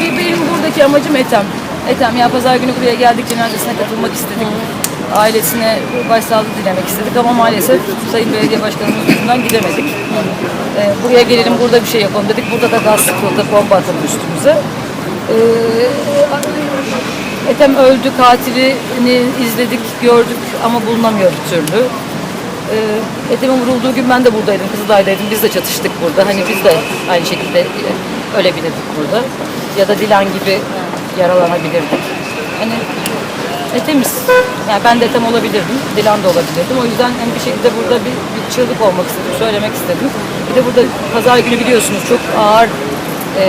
Bir- Benim buradaki amacım Ethem. Ethem ya pazar günü buraya geldik cenazesine katılmak istedik. Ailesine başsağlığı dilemek istedik ama maalesef Sayın Belediye Başkanımız yüzünden gidemedik. Ee, buraya gelelim burada bir şey yapalım dedik. Burada da gaz sıkıldı, bomba atıldı üstümüze. Ee, Ethem öldü, katilini izledik, gördük ama bulunamıyor bir türlü. Ee, Ethem'in vurulduğu gün ben de buradaydım, Kızılay'daydım. Biz de çatıştık burada. Hani biz de aynı şekilde ölebilirdik burada. Ya da Dilan gibi yaralanabilirdik. Hani Ethem'iz. Yani ben de Ethem olabilirdim, Dilan da olabilirdim. O yüzden hani bir şekilde burada bir, bir çığlık olmak istedim, söylemek istedim. Bir de burada pazar günü biliyorsunuz çok ağır e,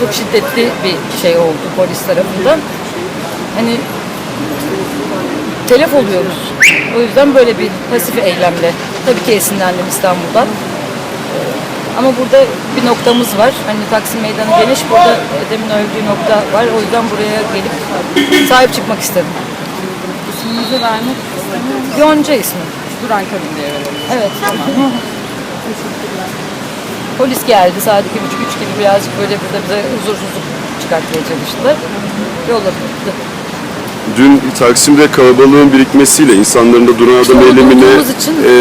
çok şiddetli bir şey oldu polis tarafından. Hani telef oluyoruz. O yüzden böyle bir pasif eylemle. Tabii ki esinlendim İstanbul'dan. Ama burada bir noktamız var. Hani Taksim Meydanı geniş. Burada demin öldüğü nokta var. O yüzden buraya gelip sahip çıkmak istedim. İsminizi vermek istemiyorum. Yonca ismi. Duran Kadın diye verelim. Evet. Polis geldi saat iki buçuk üç gibi birazcık böyle burada bize huzursuzluk çıkartmaya çalıştılar. Yolladı. Dün Taksim'de kalabalığın birikmesiyle insanların da duran adam eylemine e,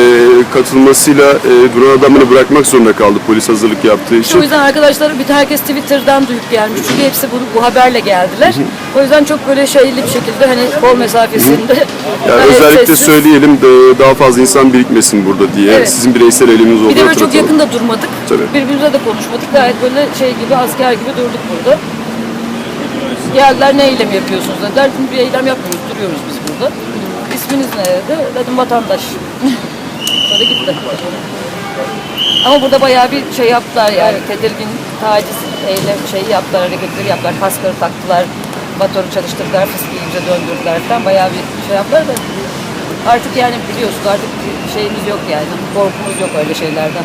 katılmasıyla e, duran adamını bırakmak zorunda kaldı polis hazırlık yaptığı O için. yüzden arkadaşlar bir herkes Twitter'dan duyup gelmiş. Çünkü hepsi bu, bu haberle geldiler. O yüzden çok böyle şeyli bir şekilde hani kol mesafesinde. Yani özellikle sessiz. söyleyelim de daha fazla insan birikmesin burada diye. Evet. Sizin bireysel eliniz olduğunu Bir de çok yakında durmadık. Tabii. Birbirimize de konuşmadık. Gayet böyle şey gibi asker gibi durduk burada. Geldiler ne eylem yapıyorsunuz dediler. Dedim, bir eylem yapmıyoruz. Duruyoruz biz burada. İsminiz ne dedi? Dedim vatandaş. Sonra gitti. Ama burada bayağı bir şey yaptılar yani tedirgin taciz eylem şeyi yaptılar, hareketleri yaptılar, kaskları taktılar, motoru çalıştırdılar, fıskiyi döndürdüler falan bayağı bir şey yaptılar da artık yani biliyorsunuz artık şeyimiz yok yani, korkumuz yok öyle şeylerden.